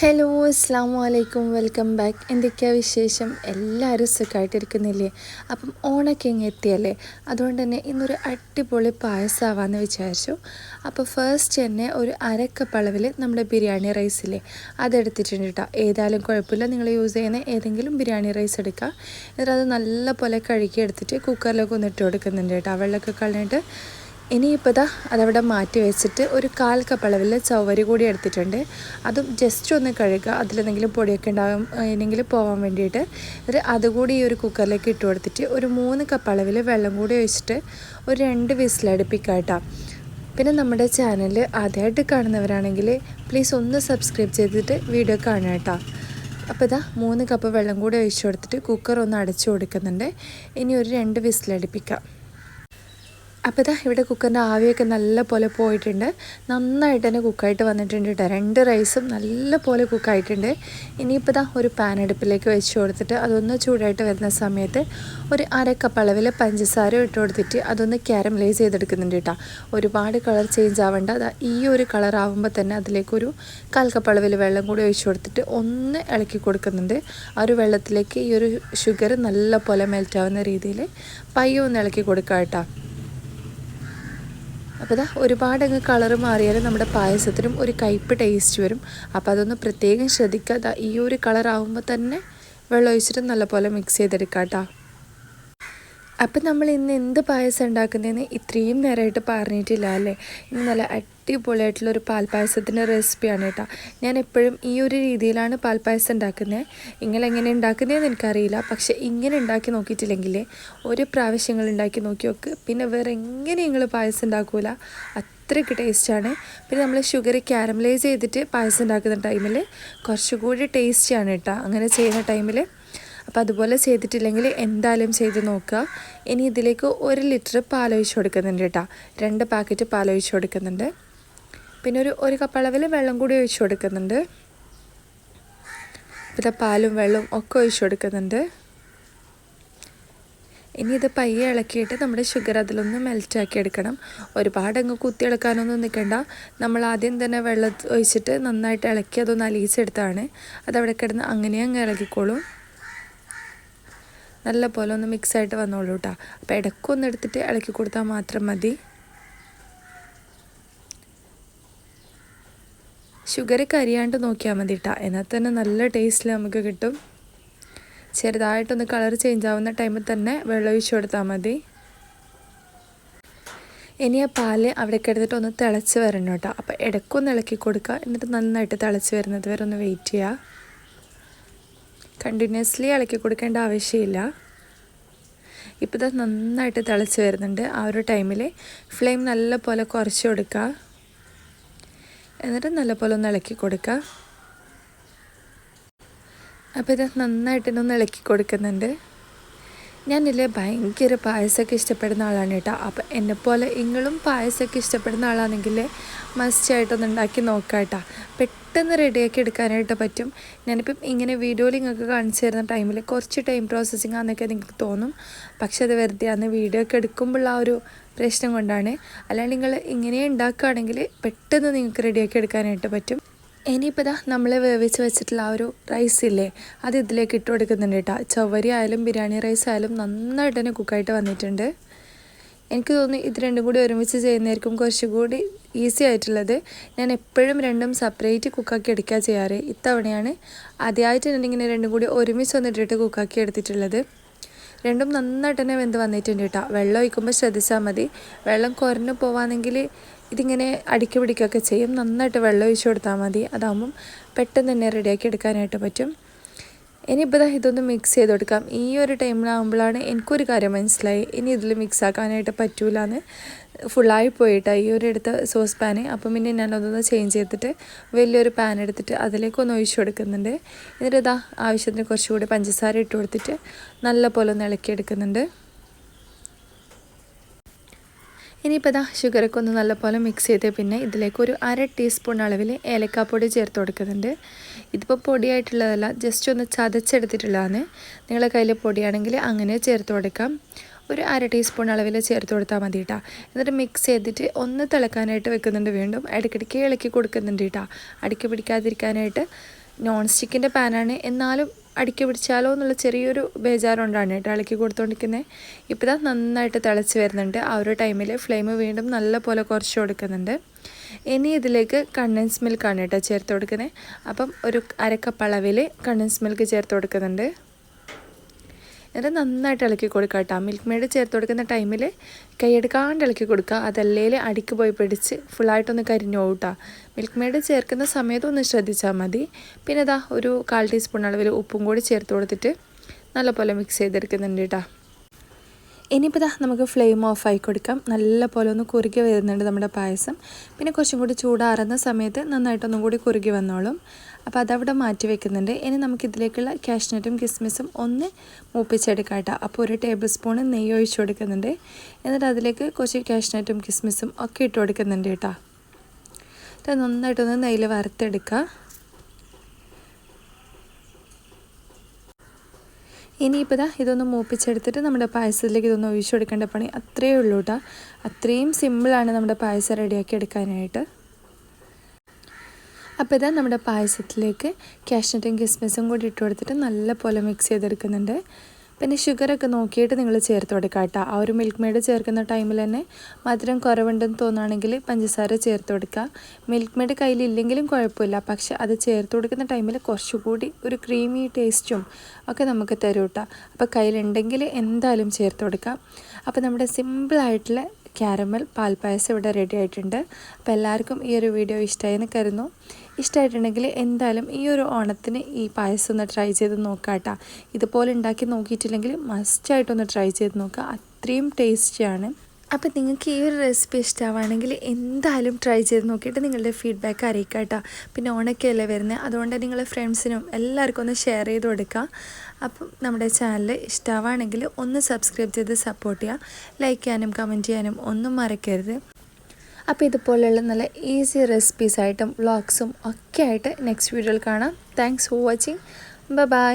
Hello അസ്സാം വലൈക്കും welcome back എന്തൊക്കെയാണ് വിശേഷം? എല്ലാവരും സുഖമായിട്ടിരിക്കുന്നില്ലേ അപ്പം ഓണൊക്കെ ഇങ്ങ് എത്തിയല്ലേ? അതുകൊണ്ട് തന്നെ ഇന്നൊരു അടിപൊളി പായസമാവാന്ന് വിചാരിച്ചു. അപ്പോൾ ഫസ്റ്റ് തന്നെ ഒരു അരക്കപ്പ് അളവിൽ നമ്മുടെ ബിരിയാണി റൈസില്ലേ അതെടുത്തിട്ടുണ്ട് കേട്ടോ. ഏതായാലും കുഴപ്പമില്ല. നിങ്ങൾ യൂസ് ചെയ്യുന്ന ഏതെങ്കിലും ബിരിയാണി റൈസ് എടുക്കുക എന്നിട്ട് അത് നല്ല പോലെ കഴുകി എടുത്തിട്ട് കുക്കറിലൊക്കെ ഒന്ന് ഇട്ട് കൊടുക്കുന്നുണ്ട് കേട്ടോ. വെള്ളമൊക്കെ കളഞ്ഞിട്ട് ഇനിയിപ്പോൾ ഇതാ അതവിടെ മാറ്റി വെച്ചിട്ട് ഒരു കാൽ കപ്പ് അളവിൽ ചവരി കൂടി എടുത്തിട്ടുണ്ട്. അതും ജസ്റ്റ് ഒന്ന് കഴുകുക. അതിലെന്തെങ്കിലും പൊടിയൊക്കെ ഉണ്ടാകും എന്നെങ്കിലും പോകാൻ വേണ്ടിയിട്ട്. ഒരു അതുകൂടി ഈ ഒരു കുക്കറിലേക്ക് ഇട്ട് കൊടുത്തിട്ട് ഒരു മൂന്ന് കപ്പ് അളവിൽ വെള്ളം കൂടി ഒഴിച്ചിട്ട് ഒരു രണ്ട് വിസിലടുപ്പിക്കുക കേട്ടോ. പിന്നെ നമ്മുടെ ചാനൽ ആദ്യമായിട്ട് കാണുന്നവരാണെങ്കിൽ പ്ലീസ് ഒന്ന് സബ്സ്ക്രൈബ് ചെയ്തിട്ട് വീഡിയോ കാണുക കേട്ടോ. അപ്പോൾ ഇതാ മൂന്ന് കപ്പ് വെള്ളം കൂടി ഒഴിച്ചു കൊടുത്തിട്ട് കുക്കർ ഒന്ന് അടച്ചു കൊടുക്കുന്നുണ്ട്. ഇനി ഒരു രണ്ട് വിസിലടുപ്പിക്കാം അപ്പോൾ ഇതാ ഇവിടെ കുക്കറിന്റെ ആവിയൊക്കെ നല്ല പോലെ പോയിട്ടുണ്ട്. നന്നായിട്ട് തന്നെ കുക്കായിട്ട് വന്നിട്ടുണ്ട് കേട്ടോ രണ്ട് റൈസും നല്ല പോലെ കുക്കായിട്ടുണ്ട്. ഇനിയിപ്പോൾ ഇതാ ഒരു പാൻ അടുപ്പിലേക്ക് വെച്ച് കൊടുത്തിട്ട് അതൊന്ന് ചൂടായിട്ട് വരുന്ന സമയത്ത് ഒരു അര കപ്പ് അളവിൽ പഞ്ചസാര ഇട്ട് കൊടുത്തിട്ട് അതൊന്ന് ക്യാരമലൈസ് ചെയ്തെടുക്കുന്നുണ്ട് കേട്ടോ ഒരുപാട് കളർ ചേഞ്ച് ആവേണ്ട. അതാ ഈ ഒരു കളർ ആവുമ്പോൾ തന്നെ അതിലേക്കൊരു കാൽ കപ്പ് അളവിൽ വെള്ളം കൂടി ഒഴിച്ചു കൊടുത്തിട്ട് ഒന്ന് ഇളക്കി കൊടുക്കുന്നുണ്ട്. ആ ഒരു വെള്ളത്തിലേക്ക് ഈ ഒരു ഷുഗർ നല്ല പോലെ മെൽറ്റ് ആവുന്ന രീതിയിൽ പയ്യെ ഒന്ന് ഇളക്കി കൊടുക്കാം കേട്ടോ അപ്പോൾ ഇതാ ഒരുപാട് അങ്ങ് കളറ് മാറിയാലും നമ്മുടെ പായസത്തിനും ഒരു കയ്പ് ടേസ്റ്റ് വരും. അപ്പോൾ അതൊന്ന് പ്രത്യേകം ശ്രദ്ധിക്കുക. ഈ ഒരു കളറാവുമ്പോൾ തന്നെ വെള്ളം ഒഴിച്ചിട്ട് നല്ലപോലെ മിക്സ് ചെയ്തെടുക്കാം കേട്ടോ അപ്പം നമ്മൾ ഇന്ന് എന്ത് പായസം ഉണ്ടാക്കുന്നതെന്ന് ഇത്രയും നേരമായിട്ട് പറഞ്ഞിട്ടില്ല അല്ലേ? ഇന്ന് നല്ല അടിപൊളിയായിട്ടുള്ളൊരു പാൽപ്പായസത്തിന്റെ റെസിപ്പിയാണ് കേട്ടോ. ഞാൻ എപ്പോഴും ഈ ഒരു രീതിയിലാണ് പാൽപ്പായസം ഉണ്ടാക്കുന്നത് നിങ്ങൾ എങ്ങനെ ഉണ്ടാക്കുന്നതെന്ന് എനിക്കറിയില്ല. പക്ഷെ ഇങ്ങനെ ഉണ്ടാക്കി നോക്കിയിട്ടില്ലെങ്കിൽ ഒരു പ്രാവശ്യങ്ങൾ ഉണ്ടാക്കി നോക്കി നോക്ക്. പിന്നെ വേറെ എങ്ങനെ നിങ്ങൾ പായസം ഉണ്ടാക്കൂല? അത്രയ്ക്ക് ടേസ്റ്റാണ്. പിന്നെ നമ്മൾ ഷുഗർ ക്യാരമലൈസ് ചെയ്തിട്ട് പായസം ഉണ്ടാക്കുന്ന ടൈമിൽ കുറച്ചുകൂടി ടേസ്റ്റിയാണ് കേട്ടോ. അങ്ങനെ ചെയ്യുന്ന ടൈമിൽ അപ്പോൾ അതുപോലെ ചെയ്തിട്ടില്ലെങ്കിൽ എന്തായാലും ചെയ്ത് നോക്കുക. ഇനി ഇതിലേക്ക് ഒരു ലിറ്റർ പാലൊഴിച്ച് കൊടുക്കുന്നുണ്ട് കേട്ടോ. രണ്ട് പാക്കറ്റ് പാലൊഴിച്ച് കൊടുക്കുന്നുണ്ട്. പിന്നെ ഒരു ഒരു കപ്പളവിൽ വെള്ളം കൂടി ഒഴിച്ച് കൊടുക്കുന്നുണ്ട്. പിന്നെ പാലും വെള്ളവും ഒക്കെ ഒഴിച്ച് കൊടുക്കുന്നുണ്ട്. ഇനി ഇത് പയ്യെ ഇളക്കിയിട്ട് നമ്മുടെ ഷുഗർ അതിലൊന്ന് മെൽറ്റാക്കി എടുക്കണം. ഒരുപാട് അങ്ങ് കുത്തി ഇളക്കാനൊന്നും നിൽക്കണ്ട. നമ്മൾ ആദ്യം തന്നെ വെള്ളം ഒഴിച്ചിട്ട് നന്നായിട്ട് ഇളക്കി അതൊന്ന് അലിയിച്ചെടുത്താണ്. അതവിടെ കിടന്ന് അങ്ങനെ അങ്ങ് ഇളകിക്കോളും. നല്ല പോലെ ഒന്ന് മിക്സ് ആയിട്ട് വന്നോളൂ കേട്ടോ അപ്പോൾ ഇടയ്ക്കൊന്ന് എടുത്തിട്ട് ഇളക്കി കൊടുത്താൽ മാത്രം മതി. ഷുഗർ കരിയാണ്ട് നോക്കിയാൽ മതി കേട്ടോ എന്നാൽ തന്നെ നല്ല ടേസ്റ്റിൽ നമുക്ക് കിട്ടും. ചെറുതായിട്ടൊന്ന് കളർ ചേഞ്ച് ആവുന്ന ടൈമിൽ തന്നെ വെള്ളം ഒഴിച്ചു കൊടുത്താൽ മതി. ഇനി ആ പാൽ അവിടെ കിടന്നിട്ട് ഒന്ന് തിളച്ച് വരണം കേട്ടോ അപ്പോൾ ഇടയ്ക്കൊന്ന് ഇളക്കി കൊടുക്കുക എന്നിട്ട് നന്നായിട്ട് തിളച്ച് വരുന്നത് വരെ ഒന്ന് വെയിറ്റ് ചെയ്യുക കണ്ടിന്യൂസ്ലി ഇളക്കി കൊടുക്കേണ്ട ആവശ്യമില്ല. ഇപ്പോൾ ഇത് നന്നായിട്ട് തിളച്ച് വരുന്നുണ്ട്. ആ ഒരു ടൈമിൽ ഫ്ലെയിം നല്ലപോലെ കുറച്ച് കൊടുക്കുക എന്നിട്ട് നല്ലപോലെ ഒന്ന് ഇളക്കി കൊടുക്കുക അപ്പോൾ ഇത് നന്നായിട്ട് ഒന്ന് ഇളക്കി കൊടുക്കുന്നുണ്ട്. ഞാനില്ലേ ഭയങ്കര പായസമൊക്കെ ഇഷ്ടപ്പെടുന്ന ആളാണ് കേട്ടോ. അപ്പോൾ എന്നെപ്പോലെ നിങ്ങളും പായസമൊക്കെ ഇഷ്ടപ്പെടുന്ന ആളാണെങ്കിൽ മസ്റ്റായിട്ടൊന്ന് ഉണ്ടാക്കി നോക്കാം കേട്ടോ. പെട്ടെന്ന് റെഡിയാക്കി എടുക്കാനായിട്ട് പറ്റും. ഞാനിപ്പം ഇങ്ങനെ വീഡിയോയിൽ നിങ്ങൾക്ക് കാണിച്ചു തരുന്ന ടൈമിൽ കുറച്ച് ടൈം പ്രോസസ്സിങ് ആണെന്നൊക്കെ നിങ്ങൾക്ക് തോന്നും. പക്ഷെ അത് വെറുതെ അന്ന് വീഡിയോ ഒക്കെ എടുക്കുമ്പോൾ ആ ഒരു പ്രശ്നം കൊണ്ടാണ്. അല്ലാണ്ട് നിങ്ങൾ ഇങ്ങനെ ഉണ്ടാക്കുകയാണെങ്കിൽ പെട്ടെന്ന് നിങ്ങൾക്ക് റെഡിയാക്കി എടുക്കാനായിട്ട് പറ്റും. ഇനിയിപ്പോൾ ഇതാ നമ്മൾ വേവിച്ച് വെച്ചിട്ടുള്ള ആ ഒരു റൈസ് ഇല്ലേ അത് ഇതിലേക്ക് ഇട്ട് കൊടുക്കുന്നുണ്ട് കേട്ടോ. ചവരി ആയാലും ബിരിയാണി റൈസ് ആയാലും നന്നായിട്ട് തന്നെ കുക്കായിട്ട് വന്നിട്ടുണ്ട്. എനിക്ക് തോന്നുന്നു ഇത് രണ്ടും കൂടി ഒരുമിച്ച് ചെയ്യുന്നതായിരിക്കും കുറച്ചുകൂടി ഈസി ആയിട്ടുള്ളത്. ഞാൻ എപ്പോഴും രണ്ടും സെപ്പറേറ്റ് കുക്കാക്കി എടുക്കുക ചെയ്യാറ്. ഇത്തവണയാണ് ആദ്യമായിട്ട് ഞാനിങ്ങനെ രണ്ടും കൂടി ഒരുമിച്ച് വന്നിട്ടിട്ട് കുക്കാക്കി എടുത്തിട്ടുള്ളത്. രണ്ടും നന്നായിട്ട് തന്നെ വെന്ത് വന്നിട്ടുണ്ട് കേട്ടോ. വെള്ളം ഒഴിക്കുമ്പോൾ ശ്രദ്ധിച്ചാൽ മതി. വെള്ളം കുറഞ്ഞു പോവാണെങ്കിൽ ഇതിങ്ങനെ അടിക്കി പിടിക്കുകയൊക്കെ ചെയ്യും. നന്നായിട്ട് വെള്ളം ഒഴിച്ചു കൊടുത്താൽ മതി. അതാകുമ്പം പെട്ടെന്ന് തന്നെ റെഡിയാക്കി എടുക്കാനായിട്ട് പറ്റും. ഇനിയിപ്പോൾ ഇതൊന്ന് മിക്സ് ചെയ്ത് കൊടുക്കാം ഈ ഒരു ടൈമിലാകുമ്പോഴാണ് എനിക്കൊരു കാര്യം മനസ്സിലായി. ഇനി ഇതിൽ മിക്സ് ആക്കാനായിട്ട് പറ്റൂല എന്ന് ഫുള്ളായി പോയിട്ടാ ഈ ഒരു എടുത്ത സോസ് പാന് അപ്പം പിന്നെ ഞാനതൊന്ന് ചേഞ്ച് ചെയ്തിട്ട് വലിയൊരു പാൻ എടുത്തിട്ട് അതിലേക്കൊന്ന് ഒഴിച്ചു കൊടുക്കുന്നുണ്ട്. എന്നിട്ട് ഇതാ ആവശ്യത്തിന് കുറച്ചുകൂടി പഞ്ചസാര ഇട്ട് കൊടുത്തിട്ട് നല്ല പോലെ ഒന്ന് ഇളക്കിയെടുക്കുന്നുണ്ട്. ഇനിയിപ്പോൾ ഇതാ ഷുഗറൊക്കെ ഒന്ന് നല്ലപോലെ മിക്സ് ചെയ്ത് പിന്നെ ഇതിലേക്ക് ഒരു അര ടീസ്പൂൺ അളവിൽ ഏലക്കാപ്പൊടി ചേർത്ത് കൊടുക്കുന്നുണ്ട്. ഇതിപ്പോൾ പൊടിയായിട്ടുള്ളതല്ല ജസ്റ്റ് ഒന്ന് ചതച്ചെടുത്തിട്ടുള്ളതാണ്. നിങ്ങളെ കയ്യിൽ പൊടിയാണെങ്കിൽ അങ്ങനെ ചേർത്ത് കൊടുക്കാം. ഒരു അര ടീസ്പൂൺ അളവിൽ ചേർത്ത് കൊടുത്താൽ മതി കേട്ടോ എന്നിട്ട് മിക്സ് ചെയ്തിട്ട് ഒന്ന് തിളക്കാനായിട്ട് വെക്കുന്നുണ്ട് വീണ്ടും. ഇടയ്ക്കിടയ്ക്ക് ഇളക്കി കൊടുക്കുന്നുണ്ട് കേട്ടോ അടുക്കി പിടിക്കാതിരിക്കാനായിട്ട് നോൺ സ്റ്റിക്കിന്റെ പാനാണ് എന്നാലും അടിക്ക് പിടിച്ചാലോ എന്നുള്ള ചെറിയൊരു ബേജാറുകൊണ്ടാണ് കേട്ടോ ഇളക്കി കൊടുത്തുകൊണ്ടിരിക്കുന്നത് ഇപ്പോൾ ഇതാ നന്നായിട്ട് തിളച്ച് വരുന്നുണ്ട്. ആ ഒരു ടൈമിൽ ഫ്ലെയിം വീണ്ടും നല്ല പോലെ കുറച്ച് കൊടുക്കുന്നുണ്ട്. ഇനി ഇതിലേക്ക് കണ്ടൻസ് മിൽക്കാണ് കേട്ടോ ചേർത്ത് കൊടുക്കുന്നത് അപ്പം ഒരു അരക്കപ്പളവിൽ കണ്ടൻസ് മിൽക്ക് ചേർത്ത് കൊടുക്കുന്നുണ്ട്. എന്നിട്ട് നന്നായിട്ട് ഇളക്കി കൊടുക്കുക കേട്ടോ. മിൽക്ക് മെയ്ഡ് ചേർത്ത് കൊടുക്കുന്ന ടൈമിൽ കൈയെടുക്കാണ്ട് ഇളക്കി കൊടുക്കുക. അതല്ലേ അടിക്ക് പോയി പിടിച്ച് ഫുള്ളായിട്ടൊന്ന് കരിഞ്ഞു പോകട്ടോ മിൽക്ക് മെയ്ഡ് ചേർക്കുന്ന സമയത്ത് ഒന്ന് ശ്രദ്ധിച്ചാൽ മതി. പിന്നെ ഇതാ ഒരു കാൽ ടീസ്പൂൺ അളവിൽ ഉപ്പും കൂടി ചേർത്ത് കൊടുത്തിട്ട് നല്ലപോലെ മിക്സ് ചെയ്തെടുക്കുന്നുണ്ട് കേട്ടോ ഇനിയിപ്പോൾ ഇതാ നമുക്ക് ഫ്ലെയിം ഓഫ് ആയി കൊടുക്കാം. നല്ല പോലെ ഒന്ന് കുറുകി വരുന്നുണ്ട് നമ്മുടെ പായസം. പിന്നെ കുറച്ചും കൂടി ചൂടാറുന്ന സമയത്ത് നന്നായിട്ടൊന്നും കൂടി കുറുകി വന്നോളും. അപ്പോൾ അതവിടെ മാറ്റി വെക്കുന്നുണ്ട്. ഇനി നമുക്കിതിലേക്കുള്ള കാഷ്നട്ടും കിസ്മിസും ഒന്ന് മൂപ്പിച്ചെടുക്കാം കേട്ടോ. അപ്പോൾ ഒരു ടേബിൾ സ്പൂൺ നെയ്യ് ഒഴിച്ച് കൊടുക്കുന്നുണ്ട്. എന്നിട്ട് അതിലേക്ക് കുറച്ച് കാഷ്നട്ടും കിസ്മിസും ഒക്കെ ഇട്ട് കൊടുക്കുന്നുണ്ട് കേട്ടോ. ഇത് നന്നായിട്ടൊന്ന് നെയ്യിൽ വറുത്തെടുക്കുക ഇനിയിപ്പോൾ ഇതാ ഇതൊന്ന് മൂപ്പിച്ചെടുത്തിട്ട് നമ്മുടെ പായസത്തിലേക്ക് ഇതൊന്ന് ഒഴിച്ചു കൊടുക്കേണ്ട പണി അത്രയേ ഉള്ളൂ കേട്ടോ. അത്രയും സിമ്പിളാണ് നമ്മുടെ പായസം റെഡിയാക്കി എടുക്കാനായിട്ട്. അപ്പോൾ ഇതാ നമ്മുടെ പായസത്തിലേക്ക് കാഷ്നട്ടും കിസ്മിസും കൂടി ഇട്ട് കൊടുത്തിട്ട് നല്ല പോലെ മിക്സ് ചെയ്തെടുക്കുന്നുണ്ട്. പിന്നെ ഷുഗറൊക്കെ നോക്കിയിട്ട് നിങ്ങൾ ചേർത്ത് കൊടുക്കുക കേട്ടോ. ആ ഒരു മിൽക്ക് മെയ്ഡ് ചേർക്കുന്ന ടൈമിൽ തന്നെ മധുരം കുറവുണ്ടെന്ന് തോന്നുകയാണെങ്കിൽ പഞ്ചസാര ചേർത്ത് കൊടുക്കുക. മിൽക്ക് മെയ്ഡ് കയ്യിലില്ലെങ്കിലും കുഴപ്പമില്ല. പക്ഷെ അത് ചേർത്ത് കൊടുക്കുന്ന ടൈമിൽ കുറച്ചുകൂടി ഒരു ക്രീമി ടേസ്റ്റും ഒക്കെ നമുക്ക് തരും കേട്ടോ. അപ്പോൾ കയ്യിലുണ്ടെങ്കിൽ എന്തായാലും ചേർത്ത് കൊടുക്കാം. അപ്പോൾ നമ്മുടെ സിമ്പിളായിട്ടുള്ള ക്യാരമൽ പാൽപ്പായസം ഇവിടെ റെഡി ആയിട്ടുണ്ട്. അപ്പോൾ എല്ലാവർക്കും ഈ ഒരു വീഡിയോ ഇഷ്ടമായി എന്ന് കരുതുന്നു. ഇഷ്ടമായിട്ടുണ്ടെങ്കിൽ എന്തായാലും ഈ ഒരു ഓണത്തിന് ഈ പായസം ഒന്ന് ട്രൈ ചെയ്ത് നോക്കാട്ടോ ഇതുപോലെ ഉണ്ടാക്കി നോക്കിയിട്ടില്ലെങ്കിൽ മസ്റ്റായിട്ടൊന്ന് ട്രൈ ചെയ്ത് നോക്കുക അത്രയും ടേസ്റ്റിയാണ് അപ്പം നിങ്ങൾക്ക് ഈ ഒരു റെസിപ്പി ഇഷ്ടമാണെങ്കിൽ എന്തായാലും ട്രൈ ചെയ്ത് നോക്കിയിട്ട് നിങ്ങളുടെ ഫീഡ്ബാക്ക് അറിയിക്കുക കേട്ടോ പിന്നെ ഓണൊക്കെയല്ലേ വരുന്നത് അതുകൊണ്ട് നിങ്ങളുടെ ഫ്രണ്ട്സിനും എല്ലാവർക്കും ഒന്ന് ഷെയർ ചെയ്ത് കൊടുക്കുക അപ്പം നമ്മുടെ ചാനൽ ഇഷ്ടമാണെങ്കിൽ ഒന്ന് സബ്സ്ക്രൈബ് ചെയ്ത് സപ്പോർട്ട് ചെയ്യുക ലൈക്ക് ചെയ്യാനും കമന്റ് ചെയ്യാനും ഒന്നും മറക്കരുത്. അപ്പോൾ ഇതുപോലെയുള്ള നല്ല ഈസി റെസിപ്പീസായിട്ടും വ്ളോഗ്സും ഒക്കെ ആയിട്ട് നെക്സ്റ്റ് വീഡിയോയിൽ കാണാം. Thanks for watching bye